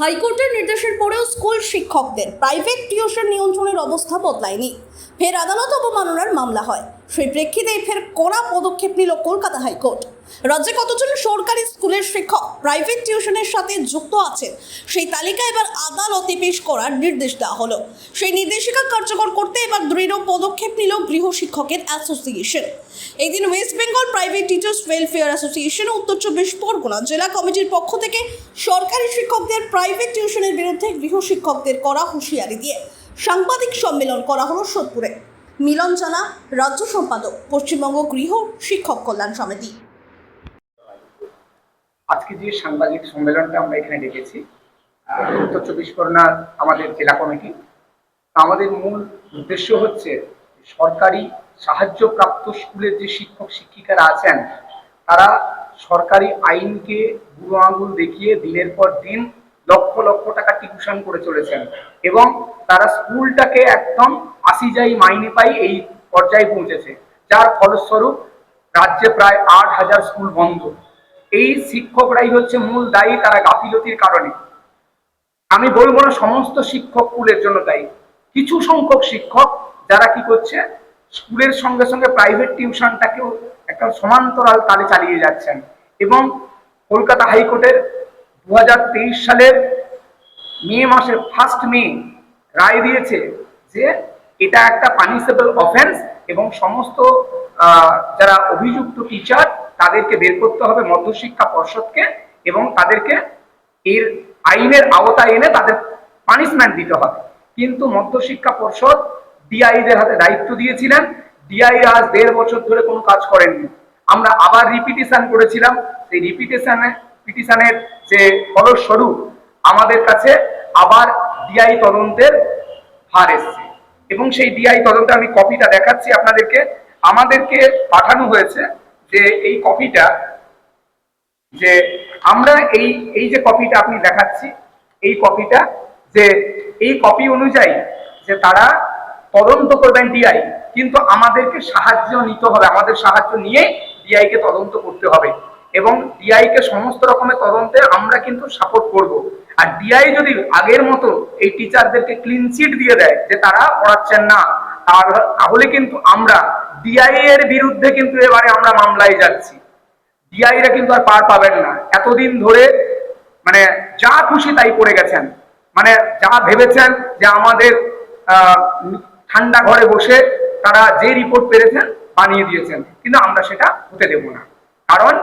হাইকোর্টের নির্দেশের পরেও স্কুল শিক্ষকদের প্রাইভেট টিউশন নিয়ন্ত্রণের অবস্থা বদলায়নি। ফের আদালত অবমাননার মামলা হয়। সেই প্রেক্ষিতেই ফের কড়া পদক্ষেপ নিল কলকাতা হাইকোর্ট। রাজ্যে কতজন সরকারি স্কুলের শিক্ষক প্রাইভেট টিউশনের সাথে যুক্ত আছেন সেই তালিকা এবার আদালতে পেশ করার নির্দেশ দেওয়া হলো। সেই নির্দেশিকা কার্যকর করতে এবার দৃঢ় পদক্ষেপ নিল গৃহ শিক্ষকের অ্যাসোসিয়েশন এই দিন West Bengal private teachers welfare association উত্তর চব্বিশ পরগনা জেলা কমিটির পক্ষ থেকে সরকারি শিক্ষকদের প্রাইভেট টিউশনের বিরুদ্ধে গৃহ শিক্ষকদের করা হুঁশিয়ারি দিয়ে সাংবাদিক সম্মেলন করা হলো সোদপুরে। মিলন জানা, রাজ্য সম্পাদক, পশ্চিমবঙ্গ গৃহ শিক্ষক কল্যাণ সমিতি। আজকে যে সাংবাদিক সম্মেলনটা আমরা এখানে ডেকেছি উত্তর চব্বিশ পরগনার আমাদের জেলা কমিটি আমাদের মূল উদ্দেশ্য হচ্ছে সরকারি সাহায্যপ্রাপ্ত স্কুলের যে শিক্ষক শিক্ষিকারা আছেন, তারা সরকারি আইনকে বুড়ো আঙুল দেখিয়ে দিনের পর দিন লক্ষ লক্ষ টাকা টিউশন করে চলেছেন এবং তারা স্কুলটাকে একদম আসি যাই মাইনে পাই এই পর্যায়ে পৌঁছেছে, যার ফলস্বরূপ রাজ্যে প্রায় আট হাজার স্কুল বন্ধ। এই শিক্ষকরাই হচ্ছে মূল দায়ী তারা গাফিলতির কারণে। আমি বলব না সমস্ত শিক্ষক স্কুলের জন্য দায়ী। কিছু সংখ্যক শিক্ষক যারা কি করছে, স্কুলের সঙ্গে সঙ্গে প্রাইভেট টিউশনটাকেও একটা সমান্তরাল তালে চালিয়ে যাচ্ছেন এবং কলকাতা হাইকোর্টের দু হাজার তেইশ সালের মে মাসের ফার্স্ট মে রায় দিয়েছে যে এটা একটা পানিশেবল অফেন্স এবং সমস্ত যারা অভিযুক্ত টিচার তাদেরকে বের করতে হবে মধ্যশিক্ষা পর্ষদকে এবং তাদেরকে এর আইনের আওতায় এনে তাদের পানিশমেন্ট দিতে হবে। কিন্তু মধ্যশিক্ষা পর্ষদ ডিআইদের হাতে দায়িত্ব দিয়েছিলেন। ডিআই আজ দেড় বছর ধরে কোনো কাজ করেননি। আমরা আবার রিপিটিশন করেছিলাম। সেই রিপিটেশনে পিটিশনের যে ফলস্বরূপ আমাদের কাছে আবার ডিআই তদন্তের ভার এসছে। এবং সেই ডিআই তদন্তে আমি কপিটা দেখাচ্ছি আপনাদেরকে। আমাদেরকে পাঠানো হয়েছে যে এই কপিটা যে আমরা এই এই যে কপিটা আপনি দেখাচ্ছি, এই কপিটা যে এই কপি অনুযায়ী যে তারা তদন্ত করবেন ডিআই কিন্তু আমাদেরকে সাহায্য নিতে হবে, আমাদের সাহায্য নিয়ে ডিআই কে তদন্ত করতে হবে। এবং ডিআই কে সমস্ত রকমের তদন্তে আমরা কিন্তু সাপোর্ট করব। আর ডিআই যদি আগের মতো এই টিচারদেরকে ক্লিন চিট দিয়ে দেয় যে তারা পড়াচ্ছেন না তাহলে কিন্তু আমরা ডিআই এর বিরুদ্ধে কিন্তু এবারে আমরা মামলায় যাচ্ছি। ডিআইরা কিন্তু আর পার পাবেন না। এতদিন ধরে মানে যা খুশি তাই করে গেছেন। মানে যা ভেবেছেন যে আমাদের ঠান্ডা ঘরে বসে তারা যে রিপোর্ট পেরেছেন বানিয়ে দিয়েছেন। কিন্তু আমরা সেটা হতে দেব না। কারণ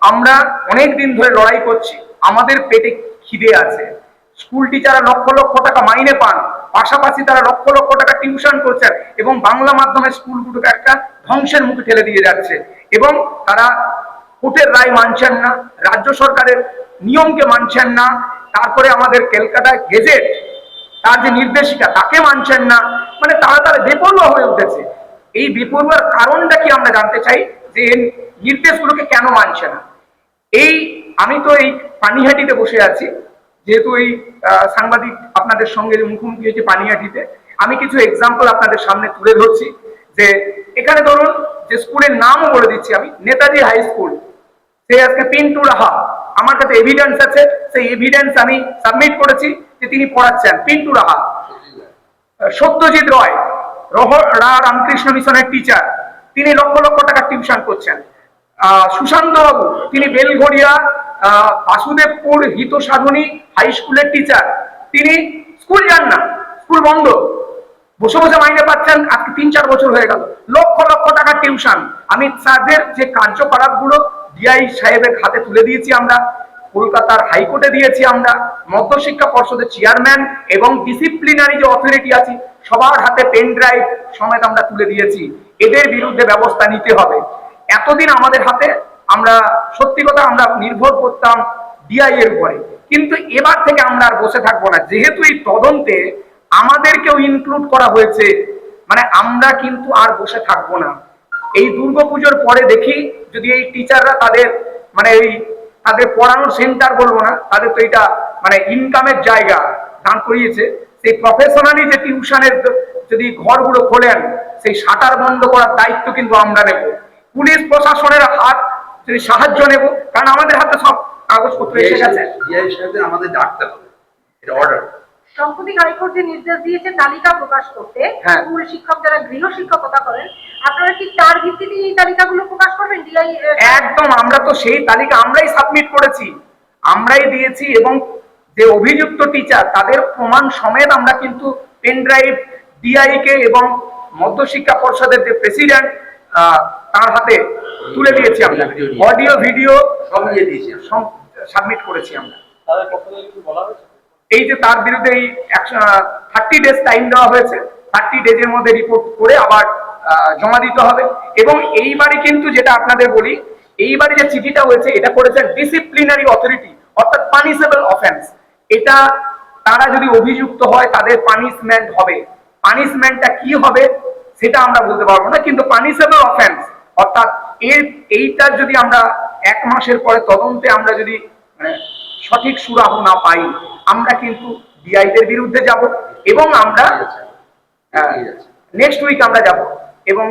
আমরা অনেক দিন ধরে লড়াই করছি। আমাদের পেটে খিদে আছে। স্কুল টিচাররা লক্ষ লক্ষ টাকা মাইনে পান। পাশাপাশি তারা লক্ষ লক্ষ টাকা টিউশন করছেন এবং বাংলা মাধ্যমের স্কুলগুলোকে একটা ধ্বংসের মুখে ঠেলে দিয়ে যাচ্ছে। এবং তারা কোর্টের রায় মানছেন না, রাজ্য সরকারের নিয়মকে মানছেন না, তারপরে আমাদের ক্যালকাটা গেজেট, তার যে নির্দেশিকা, তাকে মানছেন না। মানে তারা তারা বেপরোয়া হয়ে উঠেছে। এই বেপরোয়ার কারণটা কি আমরা জানতে চাই? যে নির্দেশগুলোকে কেন মানছে না? এই, আমি তো এই পানিহাটিতে বসে আছি। যেহেতু এই সাংবাদিক আপনাদের সঙ্গে মুখোমুখি হয়েছে পানিয়াটিতে, আমি কিছু এক্সাম্পল আপনাদের সামনে তুলে ধরছি যে এখানে ধরুন যে স্কুলের নামও বলে দিচ্ছি আমি, নেতাজি হাই স্কুল সে আজকে পিন্টু রাহা। আমার কাছে এভিডেন্স আছে, সেই এভিডেন্স আমি সাবমিট করেছি যে তিনি পড়াচ্ছেন, পিন্টু রাহা। সত্যজিৎ রয়, রহ, রা, রামকৃষ্ণ মিশনের টিচার তিনি লক্ষ লক্ষ টাকা টিউশন করছেন। সুশান্ত বাবু তিনি বেলঘড়িয়া বাসুদেবপুর হিত সাধনী হাই স্কুলের টিচার তিনি স্কুল যান না স্কুল বন্ধ। বসে বসে মাইনে পাচ্ছেন, আজকে তিন চার বছর হয়ে গেল। লক্ষ লক্ষ টাকা টিউশন আমি তাদের যে কার্যকলাপগুলো ডিআই সাহেবের হাতে তুলে দিয়েছি আমরা, কলকাতার হাইকোর্টে দিয়েছি আমরা, মধ্যশিক্ষা পর্ষদের চেয়ারম্যান এবং ডিসিপ্লিনারি যে অথরিটি আছে, সবার হাতে পেন ড্রাইভ সমেত আমরা তুলে দিয়েছি। এদের বিরুদ্ধে ব্যবস্থা নিতে হবে। এতদিন আমাদের হাতে আমরা, সত্যি কথা আমরা নির্ভর করতাম ডিআই এর উপরে। কিন্তু এবার থেকে আমরা আর বসে থাকব না। যেহেতু এই তদন্তে আমাদেরকেও ইনক্লুড করা হয়েছে মানে আমরা কিন্তু আর বসে থাকব না। এই দুর্গাপুজোর পরে দেখি যদি এই টিচাররা তাদের মানে এই তাদের পড়ানোর সেন্টার বলব না, তাদের তো এটা মানে ইনকামের জায়গা দান করিয়েছে। সেই প্রফেশনালি যে টিউশনের যদি ঘরগুলো খোলেন, সেই শাটার বন্ধ করার দায়িত্ব কিন্তু আমরা নেব। পুলিশ প্রশাসনের হাত যদি সাহায্য নেব কারণ আমাদের হাতে সব কাগজপত্র এসে গেছে। সাহেবদের আমাদের ডাকতে হবে। এটা অর্ডার সম্প্রতি হাইকোর্ট যে নির্দেশ দিয়েছে তালিকা প্রকাশ করতে। হ্যাঁ। স্কুল শিক্ষক যারা গৃহ শিক্ষকতা করেন আপনারা কি তার ভিত্তিতে এই তালিকাগুলো প্রকাশ করবেন? ডিআই একদম আমরা তো সেই তালিকা আমরাই সাবমিট করেছি। আমরাই দিয়েছি এবং যে অভিযুক্ত টিচার তাদের প্রমাণ সমেত আমরা কিন্তু পেন ড্রাইভ ডিআই কে এবং মধ্যশিক্ষা পর্ষদের যে প্রেসিডেন্ট তার হাতে তুলে দিয়েছি আমরা। অডিও ভিডিও সব নিয়ে দিয়েছি সাবমিট করেছি আমরা। এই যে তার বিরুদ্ধে এই থার্টি ডেজ টাইম দেওয়া হয়েছে। থার্টি ডেজের মধ্যে রিপোর্ট করে আবার জমা দিতে হবে। এবং এইবারে কিন্তু যেটা আপনাদের বলি এইবারে যে চিঠিটা হয়েছে এটা করেছে ডিসিপ্লিনারি অথরিটি অর্থাৎ পানিশেবল অফেন্স এটা তারা যদি অভিযুক্ত হয় তাদের পানিশমেন্ট হবে। পানিশমেন্টটা কি হবে সেটা আমরা বলতে পারব না কিন্তু পানিশেবল অফেন্স অর্থাৎ এর এইটার যদি আমরা এক মাসের পরে তদন্তে আমরা যদি মানে সঠিক সুরাহ না পাই আমরা কিন্তু ডিআইদের বিরুদ্ধে যাব এবং আমরা নেক্সট উইক আমরা যাব এবং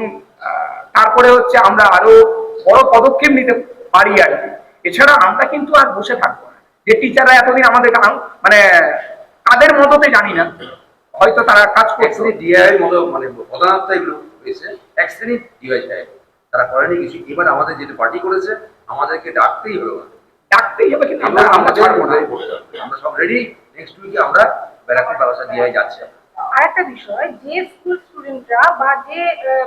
তারপরে হচ্ছে আমরা আরও বড় পদক্ষেপ নিতে পারি আর কি। এছাড়া আমরা কিন্তু আর বসে থাকব না। যে টিচাররা এতদিন আমাদের মানে তাদের মততে জানি না। হয়তো তারা কাজ করছে। ডিআই মতো মানে প্রধানত হয়েছে এক শ্রেণির ডিআই তারা করেনি কিছু এবার আমাদের যেটা পার্টি করেছে আমাদেরকে ডাকতেই হলো ডাকতেই হবে কিন্তু আমরা আমরা ছাড়বো না আমরা সব রেডি নেক্সট উইকে আমরা ব্যারাকপুর ব্যবস্থা যাচ্ছে। আরেকটা বিষয় যে স্কুল স্টুডেন্টরা বা যে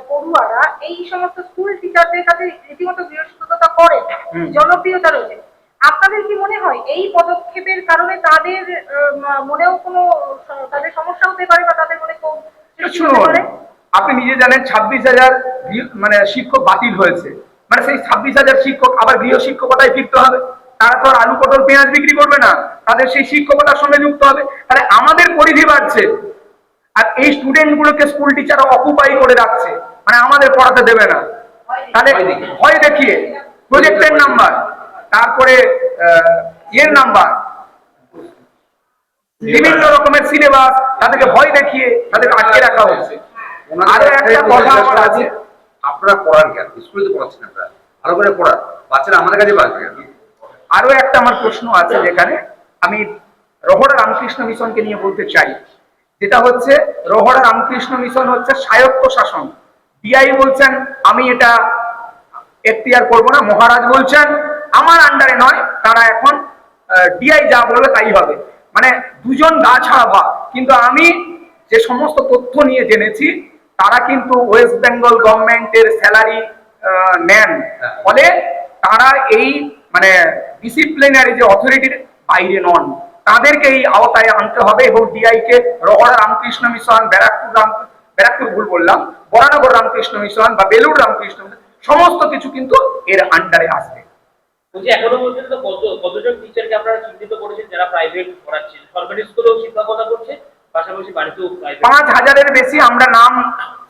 পড়ুয়ারা এই সমস্ত স্কুল টিচারদের কাছে রীতিমতো করেন হুম। জনপ্রিয়তা রয়েছে। আপনাদের কি মনে হয় এই পদক্ষেপের কারণে তাদের আহ, মনেও কোনো তাদের সমস্যা হতে পারে বা তাদের মনে ক্ষোভ আপনি নিজে জানেন ছাব্বিশ হাজার মানে শিক্ষক বাতিল হয়েছে। মানে সেই ছাব্বিশ হাজার শিক্ষক আবার গৃহ শিক্ষকতায় ফিরতে হবে। তারা তো আর আলু পটল পেঁয়াজ বিক্রি করবে না। তাদের সেই শিক্ষকতার সঙ্গে যুক্ত হবে। তাহলে আমাদের পরিধি বাড়ছে। আর এই স্টুডেন্ট গুলোকে স্কুল টিচাররা অকুপাই করে রাখছে। মানে আমাদের পড়াতে দেবে না। তাহলে ভয় দেখিয়ে। প্রজেক্টের নাম্বার তারপরে ইয়ের নাম্বার বিভিন্ন রকমের সিলেবাস তাদেরকে ভয় দেখিয়ে তাদেরকে আটকে রাখা হচ্ছে। আরও একটা কথা আমার আছে। আপনারা পড়ান কেন স্কুলে তো পড়াচ্ছেন আপনারা ভালো করে পড়ান। বাচ্চারা আমাদের কাছে বাঁচবে আরও একটা আমার প্রশ্ন আছে যেখানে আমি রহড়া রামকৃষ্ণ মিশনকে নিয়ে বলতে চাই। যেটা হচ্ছে রহড়া রামকৃষ্ণ মিশন হচ্ছে স্বায়ত্ত শাসন। ডিআই বলছেন আমি এটা এখতিয়ার করব না। মহারাজ বলছেন আমার আন্ডারে নয় তারা এখন ডিআই যা বলবে তাই হবে। মানে দুজন গা ছাড়া ভাব কিন্তু আমি যে সমস্ত তথ্য নিয়ে জেনেছি তারা কিন্তু ওয়েস্ট বেঙ্গল গভর্নমেন্টের স্যালারি নেন। ফলে তারা এই মানে ডিসিপ্লিনারি যে অথরিটির বাইরে নন তাদেরকে এই আওতায় আনতে হবে এবং ডিআই কে রহড়া রামকৃষ্ণ মিশন ব্যারাকপুর রাম ব্যারাকপুর ভুল বললাম বরানগর রামকৃষ্ণ মিশন বা বেলুড় রামকৃষ্ণ সমস্ত কিছু কিন্তু এর আন্ডারে আসবে। বলছি এখনও পর্যন্ত কত কতজন টিচারকে আপনারা চিহ্নিত করেছেন যারা প্রাইভেট পড়াচ্ছেন? সরকারি স্কুলেও শিক্ষকতা করছে পাশাপাশি বাড়িতেও পাঁচ হাজারের বেশি আমরা নাম